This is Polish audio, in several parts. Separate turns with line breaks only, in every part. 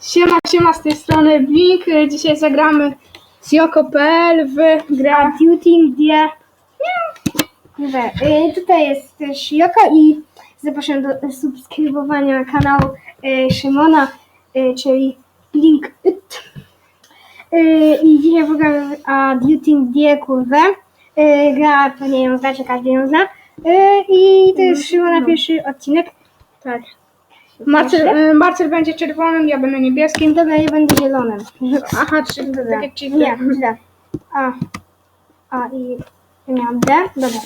Siema, siema z tej strony Blink. Dzisiaj zagramy z Joko.pl w grę
Duty. Dobra, y, tutaj jest też Joko i zapraszam do subskrybowania kanału y, Szymona, y, czyli Link It. Y, I dzisiaj pogramy w a Duty Dia kurwę. Y, gra, pewnie ją znacie, każdy ją zna. Y, I to jest Szymona pierwszy odcinek.
Tak. Marcel, y, Marcel będzie czerwonym, ja będę niebieskim.
Dobra, ja będę zielonym.
Aha, czy
Dobra,
tak jak cheater.
nie, źle. A, a i ja miałam D. Dobra.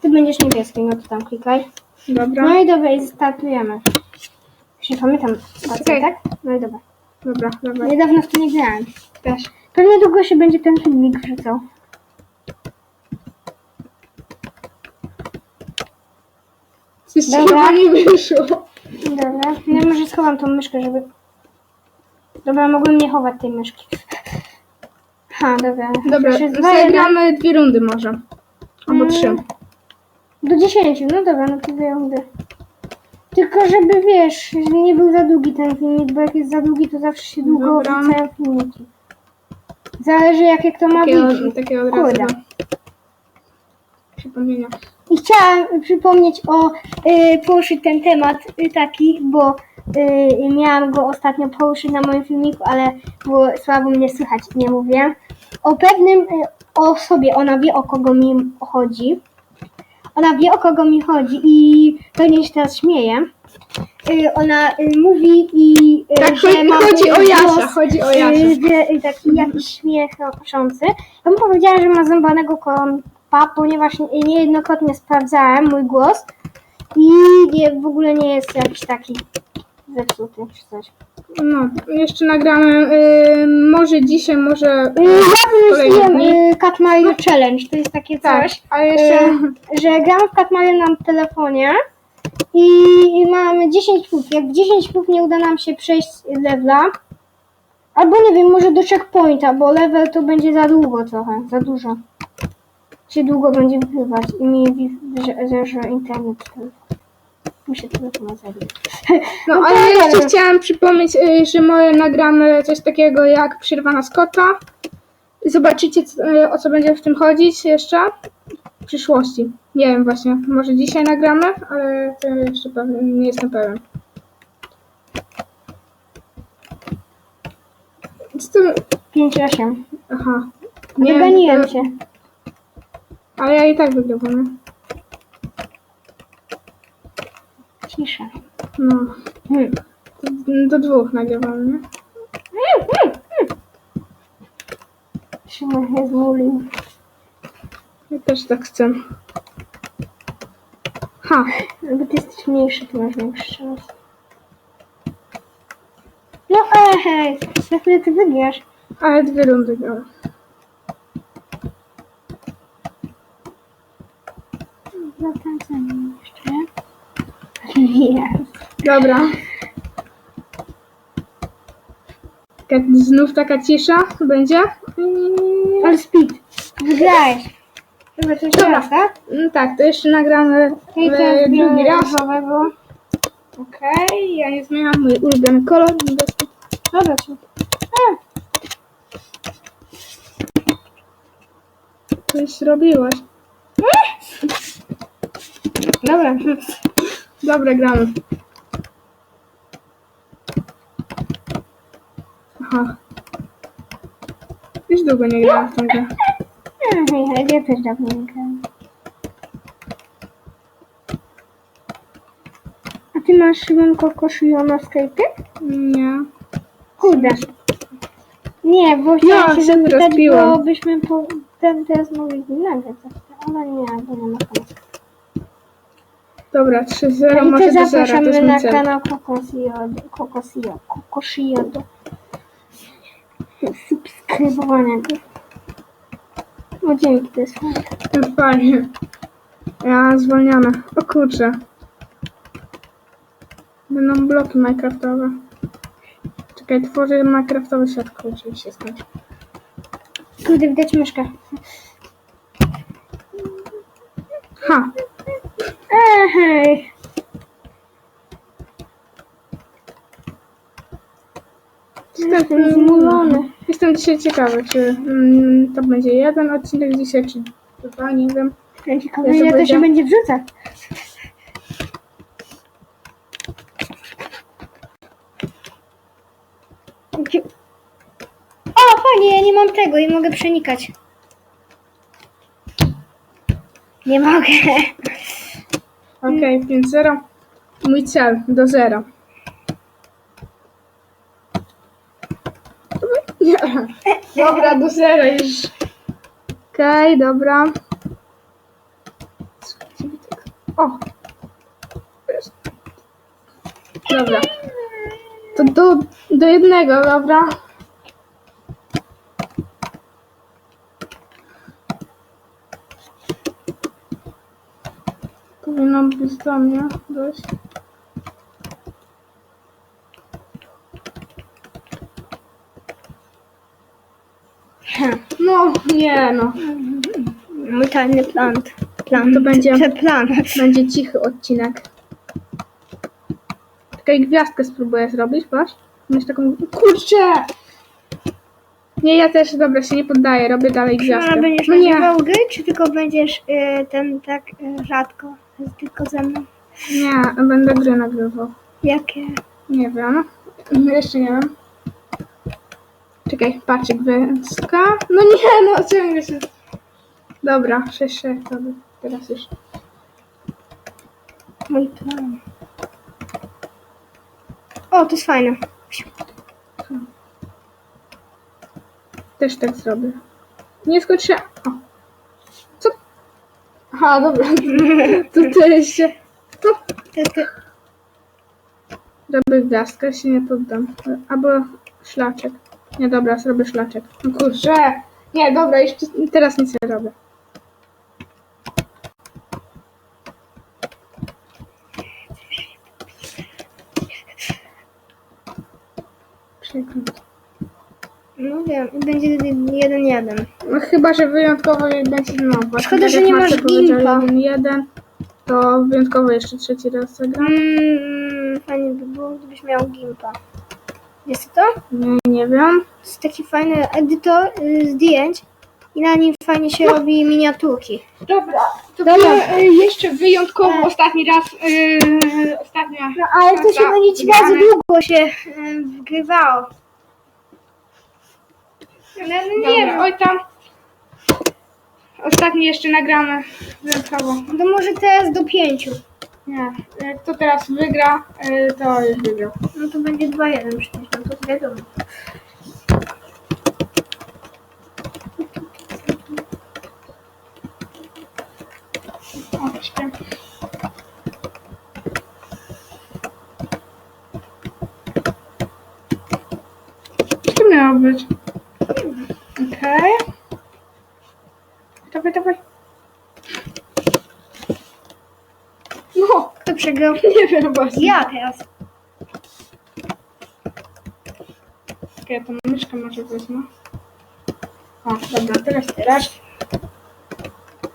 Ty będziesz niebieski, no to tam klikaj.
Dobra,
No i dobra, i startujemy. Już nie pamiętam spacji,
Okej.
tak? No i dobra.
dobra, dobra.
Niedawno w to nie grałem.
Też.
Pewnie długo się będzie ten filmik wrzucał.
Coś ci
Dobra.
chyba nie wyszło.
Dobra. No może schowam tą myszkę, żeby... Dobra, mogłem nie chować tej myszki. Ha, dobra.
Dobra,
dwa, jeden.
zagramy dwie rundy może. Albo trzy.
Mm. Do 10, no dobra, no to dwie rundy. Tylko żeby wiesz, że nie był za długi ten filmik, bo jak jest za długi, to zawsze się długo
Dobra.
wrzucają filmiki. Zależy jakie kto ma
Takie,
wiki.
takie od razu.
Kurde.
Przypomnienia.
I chciałam przypomnieć o, y, poruszyć ten temat y, taki, bo y, miałam go ostatnio poruszyć na moim filmiku, ale było słabo mnie słychać, nie mówię. O pewnym y, osobie, ona wie o kogo mi chodzi. Ona wie o kogo mi chodzi i pewnie się teraz śmieje. Y, ona y, mówi i y,
Tak, chodzi, chodzi o
głos,
Jasia, chodzi o Jasia.
y, że, y, taki jakiś śmiech noszący. Ja bym powiedziała, że ma zębanego kompa, ponieważ nie- niejednokrotnie sprawdzałem mój głos i nie, w ogóle nie jest jakiś taki zepsuty czy coś.
No, jeszcze nagramy, y, może dzisiaj, może
Y, Ja wymyśliłem y, Cat Mario Challenge, to jest takie
Tak,
coś,
a jeszcze...
y, że gramy w Cat Mario na telefonie i, i mamy 10 prób. Jak w 10 prób nie uda nam się przejść levela, albo nie wiem, może do checkpointa, bo level to będzie za długo trochę, za dużo. Się długo będzie wpływać i mi zerze internet. Muszę telefon zabić.
No,
No
ale
tak,
jeszcze
ale-
chciałam przypomnieć, y, że może nagramy coś takiego jak przerwa na Scotta. Zobaczycie, y, o co będzie w tym chodzić jeszcze w przyszłości. Nie wiem właśnie, może dzisiaj nagramy, ale to jeszcze nie jestem pewien. Co to...
5-8.
Aha. Nie
Wyganiłem się.
Ale ja i tak wygrywam.
Cisza.
No.
Hmm.
Do dwóch nagrywam, nie?
Szymon się zmulił.
Ja też tak chcę. Ha.
No Bo ty jesteś mniejszy, ty masz większy szans. No e, hej, za chwilę ty wygrasz.
Ale dwie rundy grałem.
Zakręcamy jeszcze. Nie.
Dobra. Taka- Znów taka cisza będzie?
Ale speed. Wygrałeś. Dobra, to jeszcze
Dobra.
raz, tak?
No tak, to jeszcze nagramy
I
e,
teraz
drugi raz.
różowego.
Okej, ja nie zmieniam mój ulubiony kolor niebieski.
Dobra, czy... A,
Coś zrobiłaś.
Dobra.
Dobra, gramy. Aha. Już długo nie grałem w tą grę.
Hej, hej, ja też dawno nie grałem. A ty masz Szymon Kokoszyjo na Skype?
Nie.
Kurde. Nie, bo chciałam
Ja
się zapytać, bo byśmy po, ten, teraz mogli nagrać, ale nie, bo nie ma sensu.
Dobra, 3-0,
I
do 0, to
zapraszamy
jest
na
mój cel.
kanał Kokosjodo. Kokosjodo. Kokosjodo. Subskrybowanego. No dzięki, to jest fajne.
Fajnie. Ja zwolnione. O kurczę. Będą bloki minecraftowe. Czekaj, tworzę minecraftowy świat. Kurczę, już się skończy.
Kurde, widać myszkę.
Ha!
Ej,
Jestem
zmulony.
Jestem dzisiaj ciekawy, czy mm, to będzie jeden odcinek dzisiaj, czy dwa, nie wiem.
Ciekawa,
Ja to
ile to się
będzie-
będzie wrzucać. Gdzie- O, fajnie, ja nie mam tego i mogę przenikać. Nie mogę.
Okej, więc zero. Mój cel do zera. Nie. Dobra, do zera już. Okej, dobra. O! Dobra. To do, do jednego, dobra. Powinno być do mnie dość. No, nie no.
Mój tajny plan. Plan.
To będzie-
Te plan.
Będzie cichy odcinek. Czekaj, gwiazdkę spróbuję zrobić, patrz. Masz taką... Kurczę! Nie, ja też, dobra, się nie poddaję, robię dalej gwiazdkę.
A będziesz
No nie,
gry, czy tylko będziesz y, ten tak y, rzadko? Tylko ze mną.
nie, będę gry nagrywał.
Jakie?
Nie wiem. Jeszcze nie wiem. Czekaj, patrz, gwiazdka. No nie, no ciągle się... Dobra, 6 6 dobra. Teraz już.
Mój plan. O, to jest fajne.
Też tak zrobię. Nie skoczę. O. Aha, dobra. Tutaj się. No,
Ty, ty.
robię gwiazdkę, się nie poddam. Albo szlaczek. Nie, dobra, zrobię szlaczek. No kurczę. Nie, dobra, jeszcze teraz nic nie robię. Przykro.
No wiem, i będzie jeden jeden.
No chyba, że wyjątkowo będzie no właśnie.
Szkoda,
tak
że
jak
nie masz
powiedział,
gimpa.
jeden, jeden, to wyjątkowo jeszcze trzeci raz zagram.
Mm, fajnie by było, gdybyś miał gimpa. Jest to?
Nie, nie wiem.
Jest taki fajny edytor y, zdjęć i na nim fajnie się robi miniaturki.
Dobra, to
Dobra.
Dobra. jeszcze wyjątkowo
Tak.
ostatni raz, yy, ostatnia.
No ale to się będzie ci bardzo długo się y, wgrywało. No, no nie
Dobra,
wiem.
oj tam. Ostatni jeszcze nagramy wyjątkowo.
To może teraz do pięciu.
Nie, kto teraz wygra, yy, to już wygrał.
No to będzie 2-1 przecież, no to wiadomo.
O, śpię. Co miało być? Okej. Dawaj, dawaj. No,
Kto przegrał?
nie wiem właśnie.
Ja teraz.
Czekaj, ja tą myszkę może wezmę. O, dobra, teraz teraz.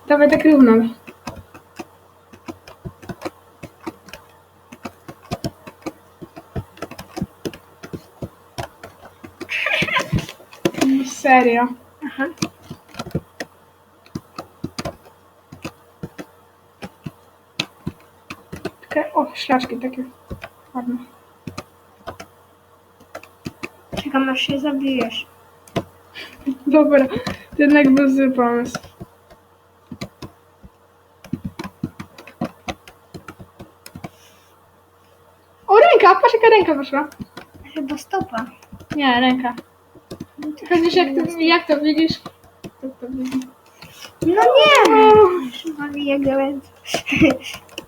Dawaj tak równo. No Serio.
Aha.
O, szlaczki takie. Ładne.
Czekam aż się zabijesz.
Dobra, to jednak był zły pomysł. O, ręka! Patrz jaka ręka wyszła.
Chyba stopa.
Nie, ręka. Chociaż jak to, jak to widzisz? To, to widzisz.
No nie! Szymali jego ręce.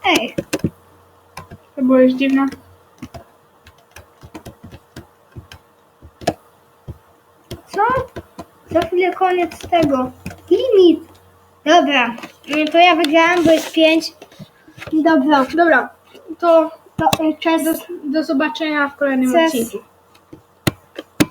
Ej,
To było już dziwne.
co? Za chwilę koniec tego. Limit. Dobra, no to ja wygrałem, bo jest 5. Dobra,
Dobra, to
to y, czas
do, do zobaczenia w kolejnym
Cześć.
odcinku.